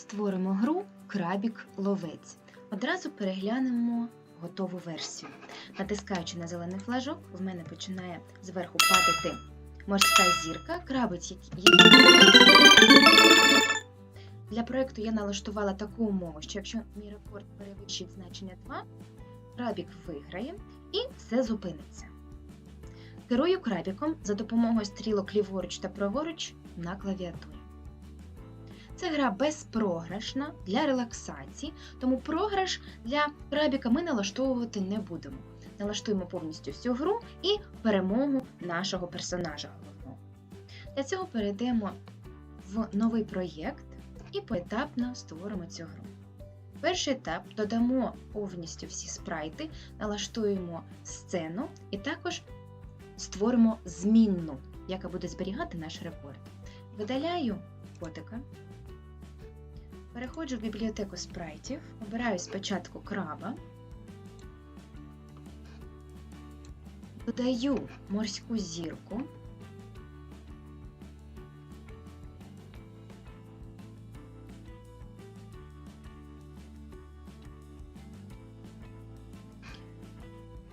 Створимо гру Крабік Ловець. Одразу переглянемо готову версію. Натискаючи на зелений флажок, в мене починає зверху падати морська зірка, крабець. Для проєкту я налаштувала таку умову, що якщо мій рекорд перевищить значення 2, крабік виграє і все зупиниться. Керую крабіком за допомогою стрілок ліворуч та праворуч на клавіатурі. Це гра безпрограшна для релаксації, тому програш для крабіка ми налаштовувати не будемо. Налаштуємо повністю всю гру і перемогу нашого персонажа головного. Для цього перейдемо в новий проєкт і поетапно створимо цю гру. Перший етап додамо повністю всі спрайти, налаштуємо сцену і також створимо змінну, яка буде зберігати наш рекорд. Видаляю котика. Переходжу в бібліотеку спрайтів, обираю спочатку краба, додаю морську зірку,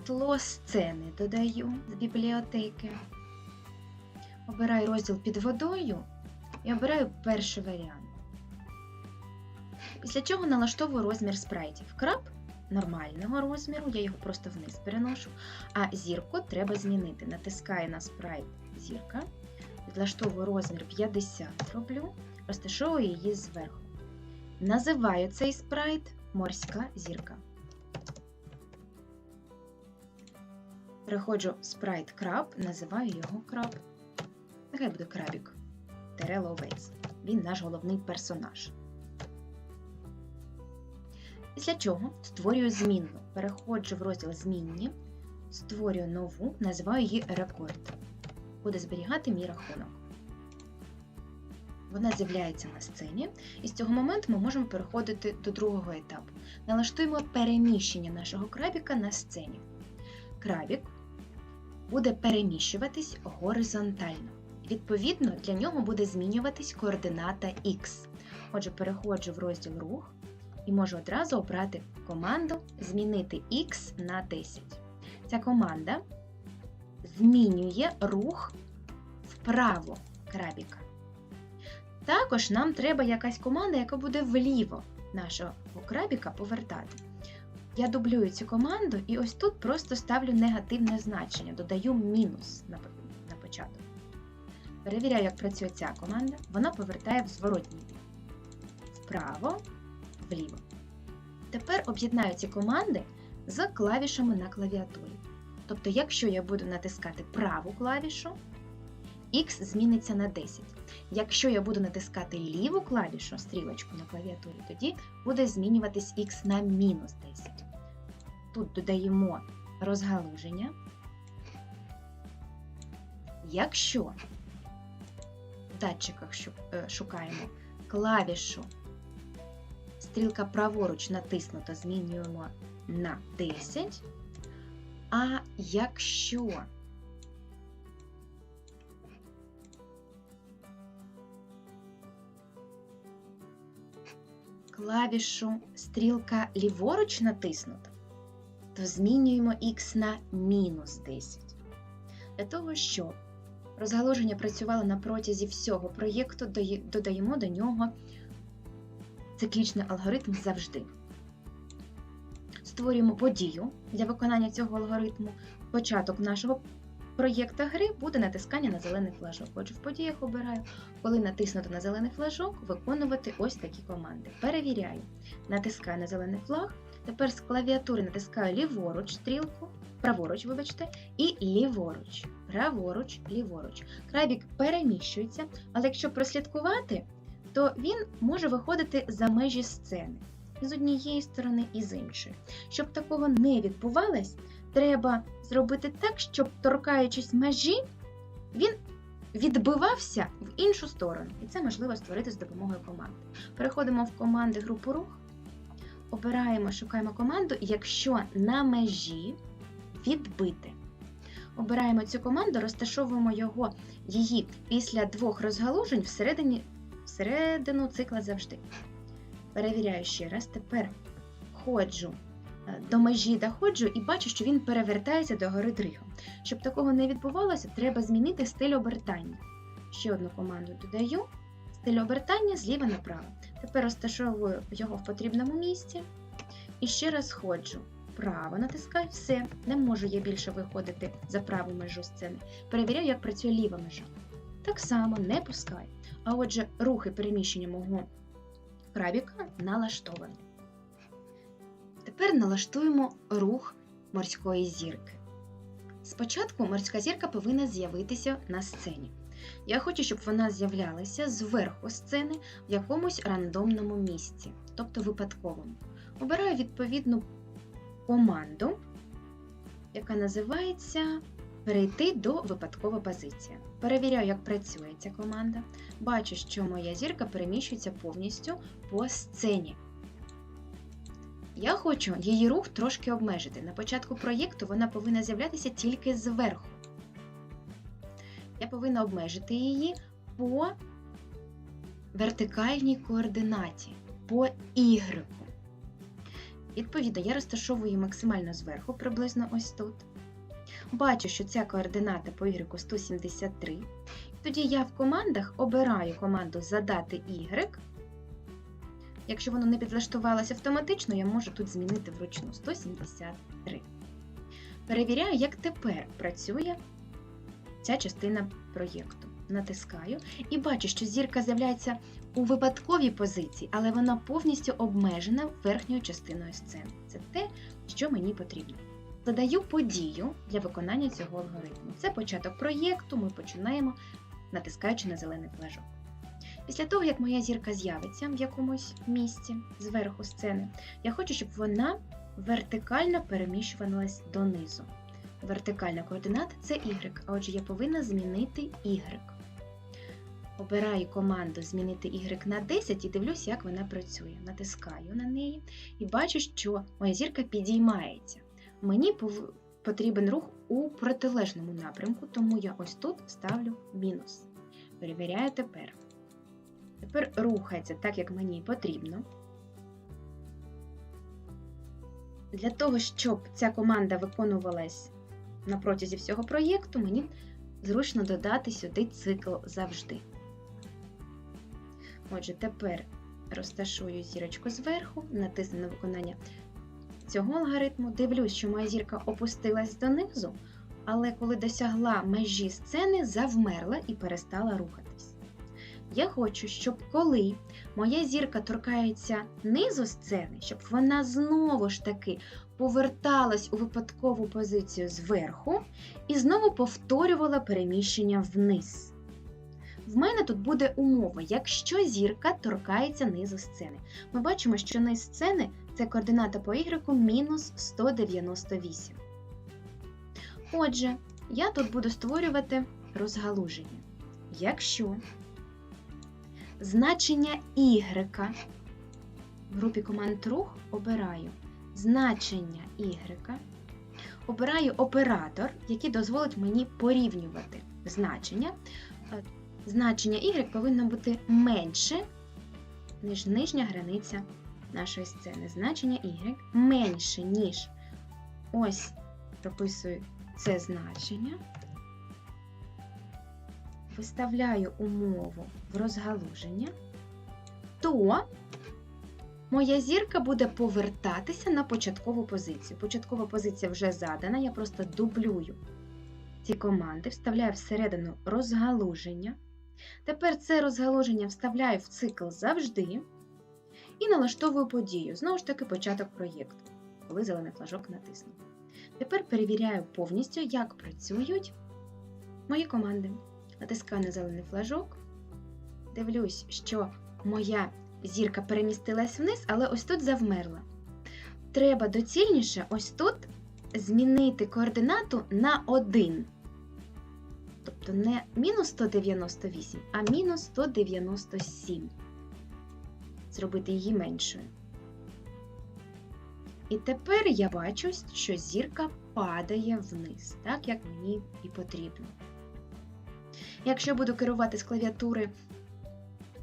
тло сцени додаю з бібліотеки, обираю розділ під водою і обираю перший варіант. Після чого налаштовую розмір спрайтів. Краб нормального розміру, я його просто вниз переношу, а зірку треба змінити. Натискаю на спрайт зірка, відлаштовую розмір 50 роблю, розташовую її зверху. Називаю цей спрайт морська зірка. Переходжу в спрайт краб, називаю його краб. Нехай буде крабік. Терело Овець. Він наш головний персонаж. Після чого створюю змінну. Переходжу в розділ Змінні, створюю нову, називаю її рекорд. Буде зберігати мій рахунок. Вона з'являється на сцені, і з цього моменту ми можемо переходити до другого етапу. Налаштуємо переміщення нашого крабіка на сцені. Крабік буде переміщуватись горизонтально. Відповідно, для нього буде змінюватись координата X. Отже, переходжу в розділ рух і можу одразу обрати команду Змінити X на 10. Ця команда змінює рух вправо крабіка. Також нам треба якась команда, яка буде вліво нашого крабіка повертати. Я дублюю цю команду і ось тут просто ставлю негативне значення, додаю мінус на початок. Перевіряю, як працює ця команда. Вона повертає в зворотній. Вправо, вліво. Тепер об'єднаю ці команди з клавішами на клавіатурі. Тобто, якщо я буду натискати праву клавішу, X зміниться на 10. Якщо я буду натискати ліву клавішу, стрілочку на клавіатурі, тоді буде змінюватись X на мінус 10. Тут додаємо розгалуження. Якщо в датчиках е, шукаємо клавішу, стрілка праворуч натиснута, змінюємо на 10. А якщо клавішу стрілка ліворуч натиснута, то змінюємо Х на мінус 10. Для того, щоб розгалуження працювало на протязі всього проєкту, додаємо до нього циклічний алгоритм завжди. Створюємо подію для виконання цього алгоритму. Початок нашого проєкту гри буде натискання на зелений флажок. Отже, в подіях обираю, коли натиснути на зелений флажок, виконувати ось такі команди. Перевіряю. Натискаю на зелений флаг. Тепер з клавіатури натискаю ліворуч стрілку, праворуч, вибачте, і ліворуч. Праворуч, ліворуч. Крабік переміщується, але якщо прослідкувати, то він може виходити за межі сцени з однієї сторони, і з іншої. Щоб такого не відбувалось, треба зробити так, щоб, торкаючись межі, він відбивався в іншу сторону. І це можливо створити з допомогою команди. Переходимо в команди групу рух, обираємо, шукаємо команду, якщо на межі відбити. Обираємо цю команду, розташовуємо його, її після двох розгалужень всередині, всередину цикла завжди. Перевіряю ще раз. Тепер ходжу е, до межі доходжу і бачу, що він перевертається до гори дригом. Щоб такого не відбувалося, треба змінити стиль обертання. Ще одну команду додаю. Стиль обертання зліва направо. Тепер розташовую його в потрібному місці. І ще раз ходжу. Право натискаю, все, не можу я більше виходити за праву межу сцени. Перевіряю, як працює ліва межа. Так само не пускаю. А отже, рухи переміщення мого крабіка налаштовані. Тепер налаштуємо рух морської зірки. Спочатку морська зірка повинна з'явитися на сцені. Я хочу, щоб вона з'являлася зверху сцени в якомусь рандомному місці, тобто випадковому. Обираю відповідну команду, яка називається Перейти до випадкова позиція. Перевіряю, як працює ця команда. Бачу, що моя зірка переміщується повністю по сцені. Я хочу її рух трошки обмежити. На початку проєкту вона повинна з'являтися тільки зверху. Я повинна обмежити її по вертикальній координаті, по Y. Відповідно, я розташовую її максимально зверху, приблизно ось тут. Бачу, що ця координата по Y 173. Тоді я в командах обираю команду Задати Y. Якщо воно не підлаштувалося автоматично, я можу тут змінити вручну 173. Перевіряю, як тепер працює ця частина проєкту. Натискаю і бачу, що зірка з'являється у випадковій позиції, але вона повністю обмежена верхньою частиною сцени. Це те, що мені потрібно. Задаю подію для виконання цього алгоритму. Це початок проєкту, ми починаємо, натискаючи на зелений флажок. Після того, як моя зірка з'явиться в якомусь місці зверху сцени, я хочу, щоб вона вертикально переміщувалась донизу. Вертикальна координата це Y, а отже, я повинна змінити Y. Обираю команду Змінити Y на 10 і дивлюся, як вона працює. Натискаю на неї і бачу, що моя зірка підіймається. Мені потрібен рух у протилежному напрямку, тому я ось тут ставлю мінус. Перевіряю тепер. Тепер рухається так, як мені потрібно. Для того, щоб ця команда виконувалась на протязі всього проєкту, мені зручно додати сюди цикл завжди. Отже, тепер розташую зірочку зверху, натисну на виконання цього алгоритму, дивлюсь, що моя зірка опустилась донизу, але коли досягла межі сцени, завмерла і перестала рухатись. Я хочу, щоб коли моя зірка торкається низу сцени, щоб вона знову ж таки поверталась у випадкову позицію зверху і знову повторювала переміщення вниз. В мене тут буде умова, якщо зірка торкається низу сцени. Ми бачимо, що низ сцени це координата по y мінус 198. Отже, я тут буду створювати розгалуження. Якщо значення y в групі команд рух обираю значення y, обираю оператор, який дозволить мені порівнювати значення. Значення y повинно бути менше, ніж нижня границя нашої сцени. Значення y менше, ніж ось прописую це значення, виставляю умову в розгалуження, то моя зірка буде повертатися на початкову позицію. Початкова позиція вже задана, я просто дублюю ці команди, вставляю всередину розгалуження. Тепер це розгалуження вставляю в цикл завжди і налаштовую подію. Знову ж таки, початок проєкту, коли зелений флажок натиснув. Тепер перевіряю повністю, як працюють мої команди. Натискаю на зелений флажок, дивлюсь, що моя зірка перемістилась вниз, але ось тут завмерла. Треба доцільніше ось тут змінити координату на 1. Тобто не мінус 198, а мінус 197. Зробити її меншою. І тепер я бачу, що зірка падає вниз, так як мені і потрібно. Якщо буду керувати з клавіатури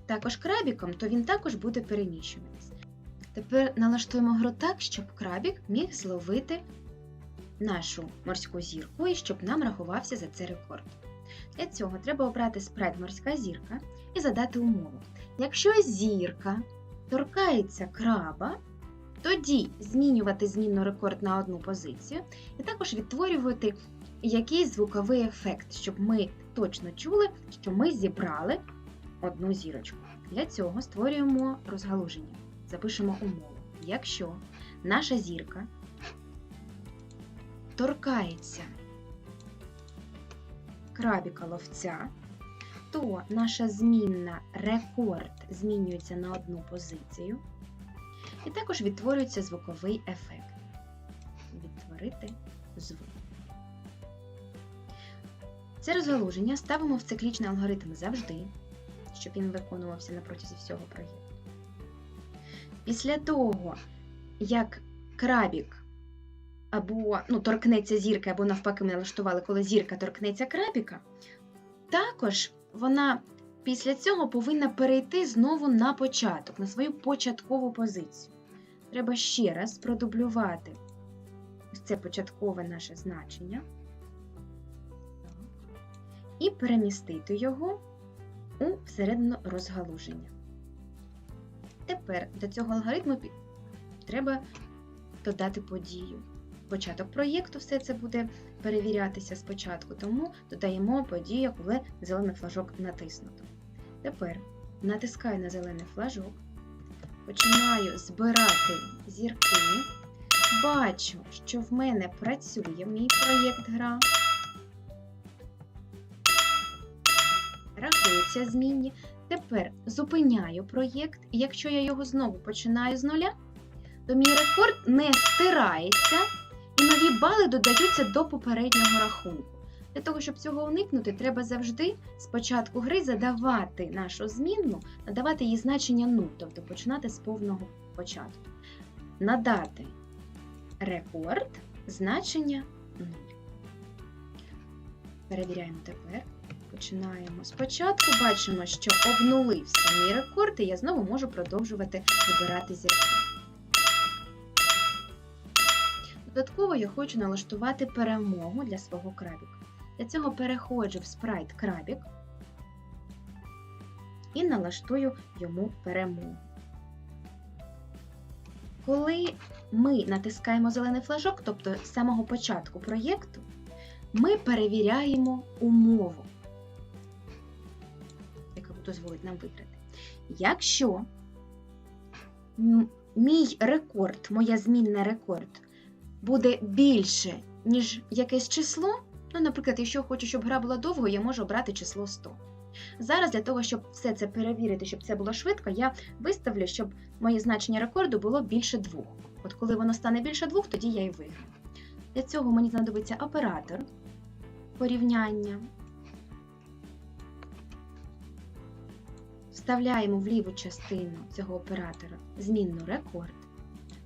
також крабіком, то він також буде переміщуватись. Тепер налаштуємо гру так, щоб крабік міг зловити нашу морську зірку і щоб нам рахувався за це рекорд. Для цього треба обрати спрайт морська зірка і задати умову. Якщо зірка торкається краба, тоді змінювати змінну рекорд на одну позицію, і також відтворювати якийсь звуковий ефект, щоб ми точно чули, що ми зібрали одну зірочку. Для цього створюємо розгалуження. Запишемо умову. Якщо наша зірка торкається крабіка ловця, то наша змінна рекорд змінюється на одну позицію, і також відтворюється звуковий ефект. Відтворити звук. Це розгалуження ставимо в циклічний алгоритм завжди, щоб він виконувався на протязі всього проєкту. Після того, як крабік або ну, торкнеться зірки, або навпаки, ми налаштували, коли зірка торкнеться крабіка, також вона після цього повинна перейти знову на початок, на свою початкову позицію. Треба ще раз продублювати це початкове наше значення і перемістити його у всередину розгалуження. Тепер до цього алгоритму треба додати подію. Початок проєкту все це буде перевірятися спочатку, тому додаємо подію, коли зелений флажок натиснуто. Тепер натискаю на зелений флажок, починаю збирати зірки, бачу, що в мене працює мій проєкт гра. Рахуються змінні. Тепер зупиняю проєкт, і якщо я його знову починаю з нуля, то мій рекорд не стирається, нові бали додаються до попереднього рахунку. Для того, щоб цього уникнути, треба завжди з початку гри задавати нашу змінну, надавати їй значення 0, тобто починати з повного початку. Надати рекорд значення 0. Перевіряємо тепер. Починаємо спочатку, бачимо, що обнулився мій рекорд, і я знову можу продовжувати вибирати зірки. Додатково я хочу налаштувати перемогу для свого крабіка. Для цього переходжу в спрайт крабік і налаштую йому перемогу. Коли ми натискаємо зелений флажок, тобто з самого початку проєкту, ми перевіряємо умову, яка дозволить нам виграти. Якщо мій рекорд, моя змінна рекорд, буде більше, ніж якесь число, ну, наприклад, якщо хочу, щоб гра була довго, я можу обрати число 100. Зараз для того, щоб все це перевірити, щоб це було швидко, я виставлю, щоб моє значення рекорду було більше двох. От коли воно стане більше двох, тоді я і виграю. Для цього мені знадобиться оператор порівняння. Вставляємо в ліву частину цього оператора змінну рекорд,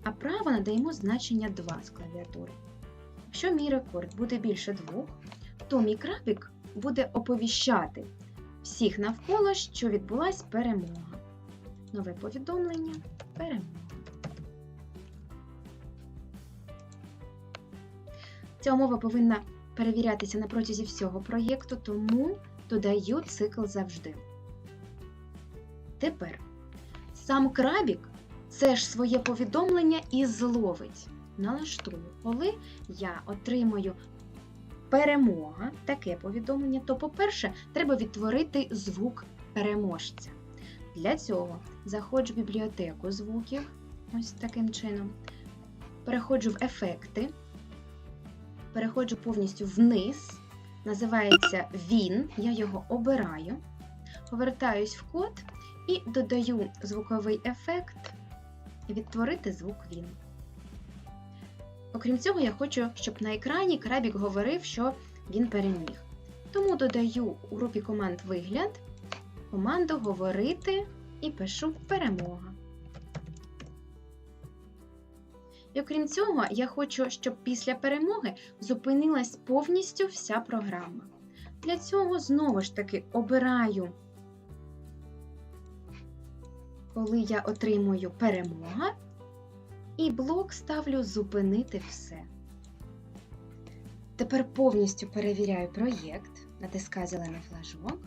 а право надаємо значення 2 з клавіатури. Якщо мій рекорд буде більше 2, то мій крабік буде оповіщати всіх навколо, що відбулась перемога. Нове повідомлення перемога. Ця умова повинна перевірятися на протязі всього проєкту, тому додаю цикл завжди. Тепер сам крабік це ж своє повідомлення і зловить. Налаштую, коли я отримую перемога, таке повідомлення, то, по-перше, треба відтворити звук переможця. Для цього заходжу в бібліотеку звуків, ось таким чином, переходжу в ефекти, переходжу повністю вниз, називається він, я його обираю, повертаюсь в код і додаю звуковий ефект відтворити звук він. Окрім цього, я хочу, щоб на екрані крабік говорив, що він переміг. Тому додаю у групі команд вигляд команду говорити і пишу перемога. І окрім цього, я хочу, щоб після перемоги зупинилась повністю вся програма. Для цього знову ж таки обираю, коли я отримую перемога, І блок ставлю зупинити все. Тепер повністю перевіряю проєкт, натискаю зелений флажок.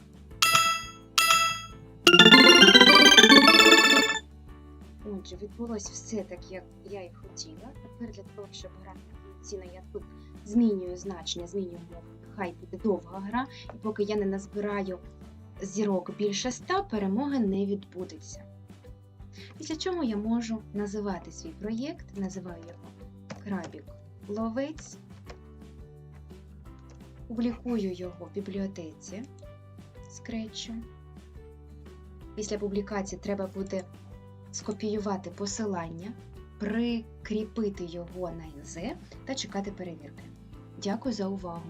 Отже, відбулося все так, як я і хотіла. Тепер для того, щоб гра повноцінна, я тут змінюю значення, змінюю мову. Хай буде довга гра, і поки я не назбираю зірок більше ста, перемоги не відбудеться. Після чого я можу називати свій проєкт, називаю його Крабік Ловець, публікую його в бібліотеці скретчу. Після публікації треба буде скопіювати посилання, прикріпити його на ІЗ та чекати перевірки. Дякую за увагу!